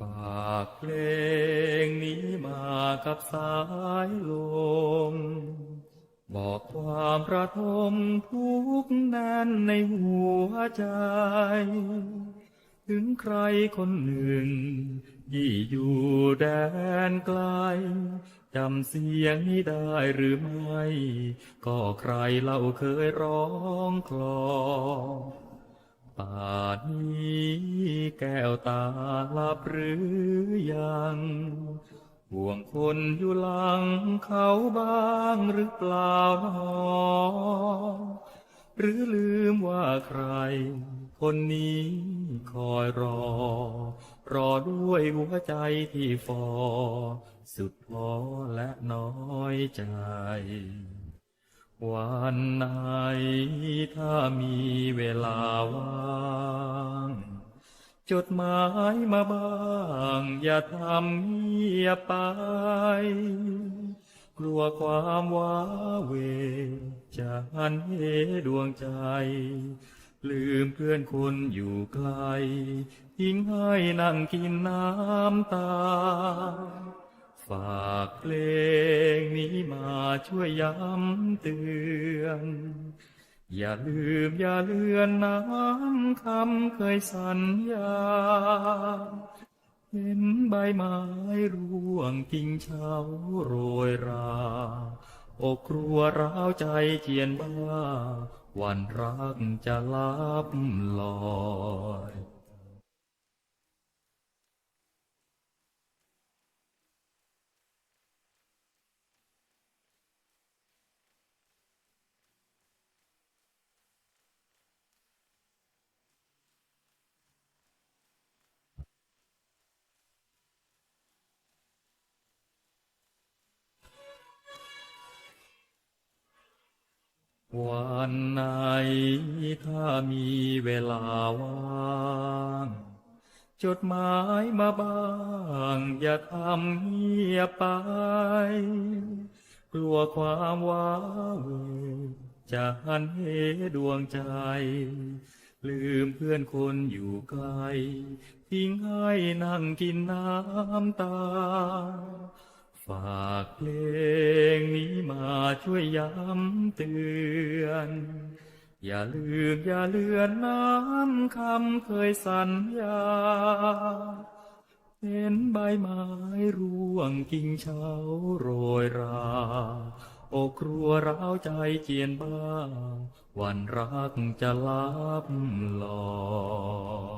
ฝากเพลงนี้มากับสายลม บอกความประทมทุกข์แน่นในหัวใจ ถึงใครคนหนึ่ง ที่อยู่แดนไกลจำเสียงนี้ได้หรือไม่ ก็ใครเล่าเคยร้องคลอป่านี้ แก้วตาหลับหรือยัง ห่วงคนอยู่หลังเขาบ้างหรือเปล่าหนอหรือลืมว่าใคร คนนี้คอยรอ รอด้วยหัวใจที่ฟอ สุดท้อและน้อยใจ วันไหนถ้ามีเวลาว่าง จดหมายมาบ้างอย่าทำเงียบไป กลัวความว้าเวจะหันเหดวงใจ ลืมเพื่อนคนอยู่ไกลทิ้งให้นั่งกินน้ำตา ฝากเพลงนี้มาช่วยย้ำเตือน อย่าลืมอย่าเลือนน้ำคำเคยสัญญา เห็นใบไม้ร่วงกิ่งเฉาโรยรา อกครัวร้าวใจเจียนบ้า วันรักจะลับลอย วันไหนถ้ามีเวลาว่าง จดหมายมาบ้าง อย่าทำเงียบไป กลัวความว้าเวจะหันเหดวงใจ ลืมเพื่อนคนอยู่ไกล ทิ้งให้นั่งกินน้ำตา ฝากเพลงนี้มาช่วยย้ำเตือน อย่าลืมอย่าเลือนน้ำคำเคยสัญญา เห็นใบไม้ร่วงกิ่งเช้าโรยรา โอครัวร้าวใจเจียนบ้าวันรักจะลับหลอย